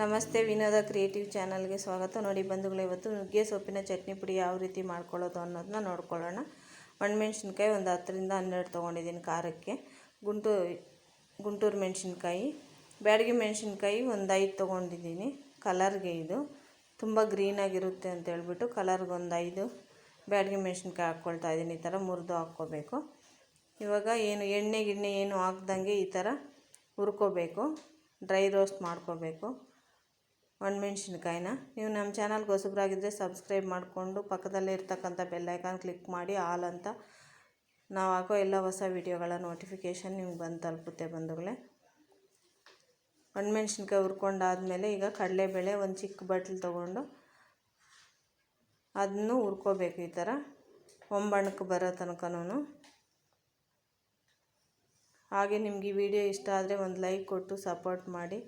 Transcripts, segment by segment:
ನಮಸ್ತೆ ವಿನೋದ ಕ್ರಿಯೇಟಿವ್ ಚಾನಲ್ಗೆ ಸ್ವಾಗತ. ನೋಡಿ ಬಂಧುಗಳು, ಇವತ್ತು ನುಗ್ಗೆ ಸೊಪ್ಪಿನ ಚಟ್ನಿ ಪುಡಿ ಯಾವ ರೀತಿ ಮಾಡ್ಕೊಳ್ಳೋದು ಅನ್ನೋದನ್ನ ನೋಡ್ಕೊಳ್ಳೋಣ. ಒಣಮೆಣ್ಸಿನ್ಕಾಯಿ ಒಂದು ಹತ್ತರಿಂದ ಹನ್ನೆರಡು ತೊಗೊಂಡಿದ್ದೀನಿ ಖಾರಕ್ಕೆ. ಗುಂಟು, ಗುಂಟೂರು ಮೆಣಸಿನ್ಕಾಯಿ. ಬ್ಯಾಡಗಿ ಮೆಣಸಿನ್ಕಾಯಿ ಒಂದು ಐದು ತೊಗೊಂಡಿದ್ದೀನಿ. ಕಲರ್ಗೆ ಇದು. ತುಂಬ ಗ್ರೀನಾಗಿರುತ್ತೆ ಅಂತ ಹೇಳ್ಬಿಟ್ಟು ಕಲರ್ಗೆ ಒಂದು ಐದು. ಬ್ಯಾಡಗಿ ಮೆಣಸಿನ್ಕಾಯಿ ಹಾಕ್ಕೊಳ್ತಾ ಇದ್ದೀನಿ. ಈ ಥರ ಮುರಿದು ಹಾಕ್ಕೋಬೇಕು. ಇವಾಗ ಏನು ಎಣ್ಣೆ ಗಿಣ್ಣೆ ಏನು ಹಾಕ್ದಂಗೆ ಈ ಥರ ಹುರ್ಕೋಬೇಕು. ಡ್ರೈ ರೋಸ್ಟ್ ಮಾಡ್ಕೋಬೇಕು. ಒಣಮೆಣ್ಸಿನ್ಕಾಯಿನ ನೀವು ನಮ್ಮ ಚಾನಲ್ಗೆ ಹೊಸಬ್ರಾಗಿದ್ದರೆ ಸಬ್ಸ್ಕ್ರೈಬ್ ಮಾಡಿಕೊಂಡು ಪಕ್ಕದಲ್ಲೇ ಇರ್ತಕ್ಕಂಥ ಬೆಲ್ಲೈಕಾನ್ ಕ್ಲಿಕ್ ಮಾಡಿ ಆಲ್ ಅಂತ. ನಾವು ಹಾಕೋ ಎಲ್ಲ ಹೊಸ ವೀಡಿಯೋಗಳ ನೋಟಿಫಿಕೇಷನ್ ನಿಮ್ಗೆ ಬಂದು ತಲುಪುತ್ತೆ ಬಂಧುಗಳೇ. ಒಣಮೆಣ್ಸಿನ್ಕಾಯಿ ಹುರ್ಕೊಂಡಾದಮೇಲೆ ಈಗ ಕಡಲೆಬೇಳೆ ಒಂದು ಚಿಕ್ಕ ಬಟ್ಲು ತೊಗೊಂಡು ಅದನ್ನು ಹುರ್ಕೋಬೇಕು ಈ ಥರ. ಒಂಬಣಕ್ಕೆ ಬರೋ ತನಕನೂ ಹಾಗೆ ನಿಮಗೆ ಈ ವಿಡಿಯೋ ಇಷ್ಟ ಆದರೆ ಒಂದು ಲೈಕ್ ಕೊಟ್ಟು ಸಪೋರ್ಟ್ ಮಾಡಿ.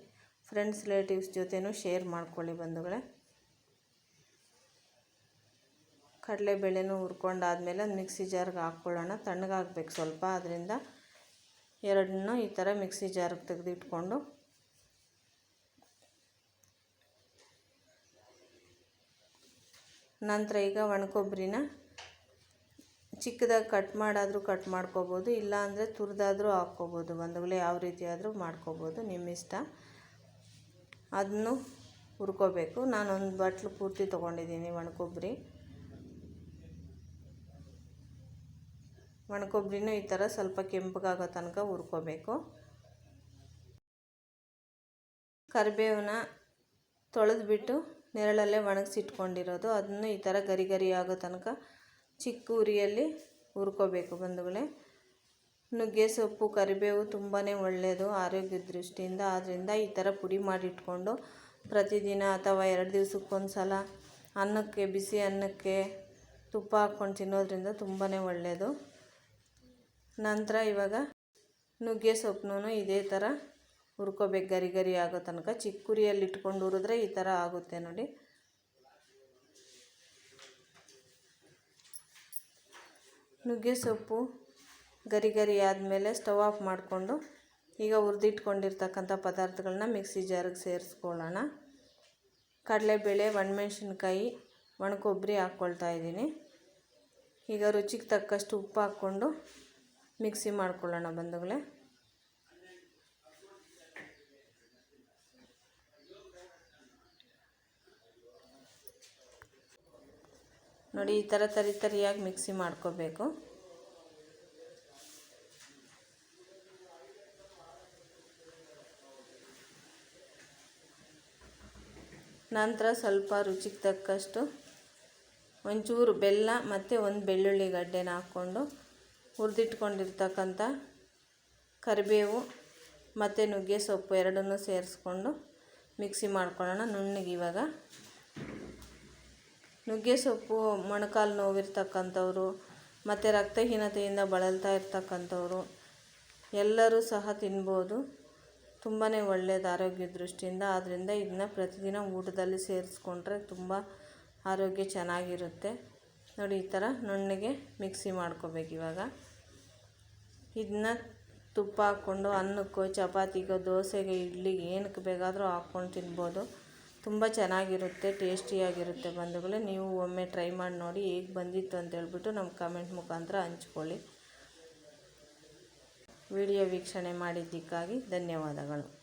ಫ್ರೆಂಡ್ಸ್, ರಿಲೇಟಿವ್ಸ್ ಜೊತೆನೂ ಶೇರ್ ಮಾಡ್ಕೊಳ್ಳಿ ಬಂಧುಗಳೇ. ಕಡಲೆಬೇಳೆನೂ ಹುರ್ಕೊಂಡಾದ್ಮೇಲೆ ಮಿಕ್ಸಿ ಜಾರ್ಗೆ ಹಾಕ್ಕೊಳ್ಳೋಣ. ತಣ್ಣಗಾಗಬೇಕು ಸ್ವಲ್ಪ ಅದರಿಂದ ಎರಡನ್ನೂ ಈ ಥರ ಮಿಕ್ಸಿ ಜಾರ್ಗೆ ತೆಗೆದಿಟ್ಕೊಂಡು ನಂತರ ಈಗ ಒಣಕೊಬ್ಬರಿನ ಚಿಕ್ಕದಾಗಿ ಕಟ್ ಮಾಡಾದರೂ ಕಟ್ ಮಾಡ್ಕೋಬೋದು, ಇಲ್ಲಾಂದರೆ ತುರಿದಾದರೂ ಹಾಕ್ಕೋಬೋದು ಬಂಧುಗಳೇ. ಯಾವ ರೀತಿ ಆದರೂ ಮಾಡ್ಕೋಬೋದು. ನಿಮ್ಮ ಇಷ್ಟ. ಅದನ್ನು ಹುರ್ಕೋಬೇಕು. ನಾನೊಂದು ಬಟ್ಲು ಪೂರ್ತಿ ತೊಗೊಂಡಿದ್ದೀನಿ ಒಣಕೊಬ್ಬರಿ. ಒಣಕೊಬ್ಬರಿನೂ ಈ ಥರ ಸ್ವಲ್ಪ ಕೆಂಪಗಾಗೋ ತನಕ ಹುರ್ಕೋಬೇಕು. ಕರಿಬೇವನ್ನ ತೊಳೆದ್ಬಿಟ್ಟು ನೆರಳಲ್ಲೇ ಒಣಗಿಸಿಟ್ಕೊಂಡಿರೋದು. ಅದನ್ನು ಈ ಥರ ಗರಿ ಗರಿ ಆಗೋ ತನಕ ಚಿಕ್ಕ ಉರಿಯಲ್ಲಿ ಹುರ್ಕೋಬೇಕು ಬಂಧುಗಳೇ. ನುಗ್ಗೆ ಸೊಪ್ಪು, ಕರಿಬೇವು ತುಂಬಾ ಒಳ್ಳೆಯದು ಆರೋಗ್ಯದ ದೃಷ್ಟಿಯಿಂದ. ಆದ್ದರಿಂದ ಈ ಥರ ಪುಡಿ ಮಾಡಿಟ್ಕೊಂಡು ಪ್ರತಿದಿನ ಅಥವಾ ಎರಡು ದಿವ್ಸಕ್ಕೊಂದು ಸಲ ಅನ್ನಕ್ಕೆ, ಬಿಸಿ ಅನ್ನಕ್ಕೆ ತುಪ್ಪ ಹಾಕ್ಕೊಂಡು ತಿನ್ನೋದ್ರಿಂದ ತುಂಬಾ ಒಳ್ಳೆಯದು ನಂತರ ಇವಾಗ ನುಗ್ಗೆ ಸೊಪ್ಪನ್ನು ಇದೇ ಥರ ಹುರ್ಕೋಬೇಕು. ಗರಿ ಗರಿ ಆಗೋ ತನಕ ಚಿಕ್ಕುರಿಯಲ್ಲಿ ಇಟ್ಕೊಂಡು ಹುರಿದ್ರೆ ಈ ಥರ ಆಗುತ್ತೆ ನೋಡಿ. ನುಗ್ಗೆ ಸೊಪ್ಪು ಗರಿ ಗರಿ ಆದಮೇಲೆ ಸ್ಟವ್ ಆಫ್ ಮಾಡಿಕೊಂಡು ಈಗ ಹುರಿದಿಟ್ಕೊಂಡಿರ್ತಕ್ಕಂಥ ಪದಾರ್ಥಗಳನ್ನ ಮಿಕ್ಸಿ ಜಾರಿಗೆ ಸೇರಿಸ್ಕೊಳ್ಳೋಣ. ಕಡಲೆಬೇಳೆ, ಒಣಮೆಣ್ಸಿನ್ಕಾಯಿ, ಒಣಕೊಬ್ಬರಿ ಹಾಕ್ಕೊಳ್ತಾ ಇದ್ದೀನಿ. ಈಗ ರುಚಿಗೆ ತಕ್ಕಷ್ಟು ಉಪ್ಪು ಹಾಕ್ಕೊಂಡು ಮಿಕ್ಸಿ ಮಾಡ್ಕೊಳ್ಳೋಣ ಬಂಧುಗಳೇ. ನೋಡಿ ಈ ಥರ ತರಿ ತರಿಯಾಗಿ ಮಿಕ್ಸಿ ಮಾಡ್ಕೋಬೇಕು. ನಂತರ ಸ್ವಲ್ಪ ರುಚಿಗೆ ತಕ್ಕಷ್ಟು ಒಂಚೂರು ಬೆಲ್ಲ ಮತ್ತು ಒಂದು ಬೆಳ್ಳುಳ್ಳಿ ಗಡ್ಡೆನ ಹಾಕ್ಕೊಂಡು ಹುರಿದಿಟ್ಕೊಂಡಿರ್ತಕ್ಕಂಥ ಕರಿಬೇವು ಮತ್ತು ನುಗ್ಗೆ ಸೊಪ್ಪು ಎರಡನ್ನೂ ಸೇರಿಸ್ಕೊಂಡು ಮಿಕ್ಸಿ ಮಾಡ್ಕೊಳ್ಳೋಣ ನುಣ್ಣಗೆ ಇವಾಗ. ನುಗ್ಗೆ ಸೊಪ್ಪು ಮೊಣಕಾಲು ನೋವಿರ್ತಕ್ಕಂಥವ್ರು ಮತ್ತು ರಕ್ತಹೀನತೆಯಿಂದ ಬಳಲ್ತಾ ಇರ್ತಕ್ಕಂಥವ್ರು ಎಲ್ಲರೂ ಸಹ ತಿನ್ಬೋದು. ತುಂಬಾ ಒಳ್ಳೆಯದು ಆರೋಗ್ಯ ದೃಷ್ಟಿಯಿಂದ. ಆದ್ದರಿಂದ ಇದನ್ನ ಪ್ರತಿದಿನ ಊಟದಲ್ಲಿ ಸೇರಿಸ್ಕೊಂಡ್ರೆ ತುಂಬ ಆರೋಗ್ಯ ಚೆನ್ನಾಗಿರುತ್ತೆ. ನೋಡಿ, ಈ ಥರ ನುಣ್ಣಗೆ ಮಿಕ್ಸಿ ಮಾಡ್ಕೋಬೇಕು ಇವಾಗ. ಇದನ್ನ ತುಪ್ಪ ಹಾಕ್ಕೊಂಡು ಅನ್ನಕ್ಕೋ, ಚಪಾತಿಗೋ, ದೋಸೆಗೆ, ಇಡ್ಲಿಗೆ ಏನಕ್ಕೆ ಬೇಕಾದರೂ ಹಾಕ್ಕೊಂಡು ತಿನ್ಬೋದು. ತುಂಬ ಚೆನ್ನಾಗಿರುತ್ತೆ, ಟೇಸ್ಟಿಯಾಗಿರುತ್ತೆ ಬಂಧುಗಳೇ. ನೀವು ಒಮ್ಮೆ ಟ್ರೈ ಮಾಡಿ ನೋಡಿ ಹೇಗೆ ಬಂದಿತ್ತು ಅಂತ ಹೇಳ್ಬಿಟ್ಟು ನಮ್ಮ ಕಮೆಂಟ್ ಮುಖಾಂತರ ಹಂಚ್ಕೊಳ್ಳಿ. ವಿಡಿಯೋ ವೀಕ್ಷಣೆ ಮಾಡಿದ್ದಕ್ಕಾಗಿ ಧನ್ಯವಾದಗಳು.